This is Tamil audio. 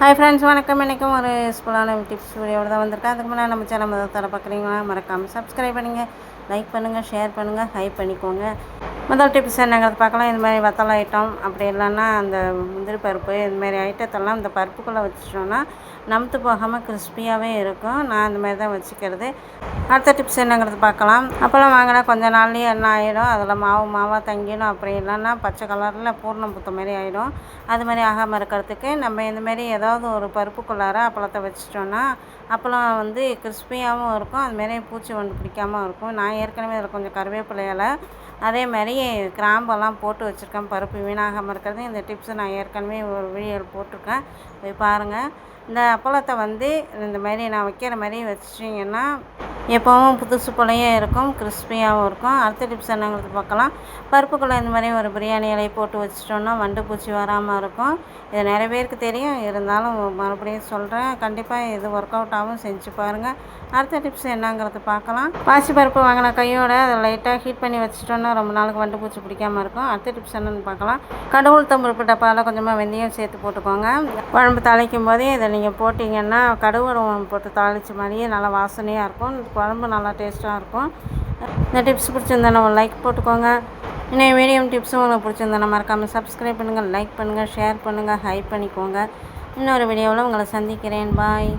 ஹாய் ஃப்ரெண்ட்ஸ் வணக்கம். இன்றைக்கும் ஒரு ஸ்கூலான டிப்ஸ் வீடியோட தான் வந்திருக்கேன். அதுக்கு முன்னாடி நம்ம சேனல் முதல் தர பார்க்குறீங்களா மறக்காமல் சப்ஸ்கிரைப் பண்ணுங்கள் லைக் பண்ணுங்கள் ஷேர் பண்ணுங்கள் ஹைப் பண்ணிக்கோங்க. முதல் டிப்ஸ் என்னங்கிறது பார்க்கலாம். இது மாதிரி வத்தல் ஐட்டம் அப்படி இல்லைன்னா அந்த முந்திரி பருப்பு இதுமாரி ஐட்டத்தெல்லாம் இந்த பருப்புக்குள்ளே வச்சிட்டோன்னா நமுத்து போகாமல் கிறிஸ்பியாகவே இருக்கும். நான் இந்த மாதிரி தான் வச்சுக்கிறது. அடுத்த டிப்ஸ் என்னங்கிறது பார்க்கலாம். அப்போல்லாம் வாங்கினா கொஞ்ச நாள்லேயே என்ன ஆகிடும் அதில் மாவு மாவாக தங்கிடும். அப்படி இல்லைன்னா பச்சை கலரில் பூர்ணம் புத்த மாதிரி ஆகிடும் அது மாதிரி ஆகாமல் இருக்கிறதுக்கு நம்ம இந்தமாரி ஏதாவது ஒரு பருப்புக்குள்ளார அப்பளத்தை வச்சிட்டோன்னா அப்பளம் வந்து கிறிஸ்பியாகவும் இருக்கும். அதுமாரி பூச்சி ஒன்று பிடிக்காமல் இருக்கும். நான் ஏற்கனவே அதில் கொஞ்சம் கருவேப்பிலையில் அதே மாதிரி கிராம்பெல்லாம் போட்டு வச்சுருக்கேன். பருப்பு வீணாகாமல் இருக்கிறது இந்த டிப்ஸை நான் ஏற்கனவே ஒரு வீடியோவில் போட்டிருக்கேன். போய் பாருங்கள் இந்த அப்பளத்தை வந்து இந்த மாதிரி நான் வைக்கிற மாதிரி வச்சிட்டிங்கன்னா எப்போவும் புதுசு போலயே இருக்கும் கிறிஸ்பியாகவும் இருக்கும். அடுத்த டிப்ஸ் என்னங்கிறது பார்க்கலாம். பருப்புக்குள்ளே இந்த மாதிரி ஒரு பிரியாணி இலையை போட்டு வச்சிட்டோன்னா வண்டு பூச்சி வராமல் இருக்கும். இது நிறைய பேருக்கு தெரியும். இருந்தாலும் மறுபடியும் சொல்கிறேன் கண்டிப்பாக இது ஒர்க் அவுட் ஆகும் செஞ்சு பாருங்கள் அடுத்த டிப்ஸ் என்னங்கிறது பார்க்கலாம். பாசி பருப்பு வாங்கின கையோட அதை லைட்டாக ஹீட் பண்ணி வச்சிட்டோன்னா ரொம்ப நாளுக்கு வண்டு பூச்சி பிடிக்காமல் இருக்கும். அடுத்த டிப்ஸ் என்னென்னு பார்க்கலாம். கடவுள் தம்பருப்பு டப்பாவில் கொஞ்சமாக வெந்தயம் சேர்த்து போட்டுக்கோங்க. குழம்பு தாளிக்கும் போதே இதை நீங்கள் போட்டிங்கன்னா கடுகு போட்டு தாளித்த மாதிரியே நல்லா வாசனையாக இருக்கும். குழம்பு நல்லா டேஸ்ட்டாக இருக்கும். இந்த டிப்ஸ் பிடிச்சிருந்தா நம்ம லைக் போட்டுக்கோங்க. இன்னும் மீடியம் டிப்ஸும் உங்களுக்கு பிடிச்சிருந்தா மறக்காமல் சப்ஸ்கிரைப் பண்ணுங்கள் லைக் பண்ணுங்கள் ஷேர் பண்ணுங்கள் ஹைப் பண்ணிக்கோங்க. இன்னொரு வீடியோவில் உங்களை சந்திக்கிறேன். பாய்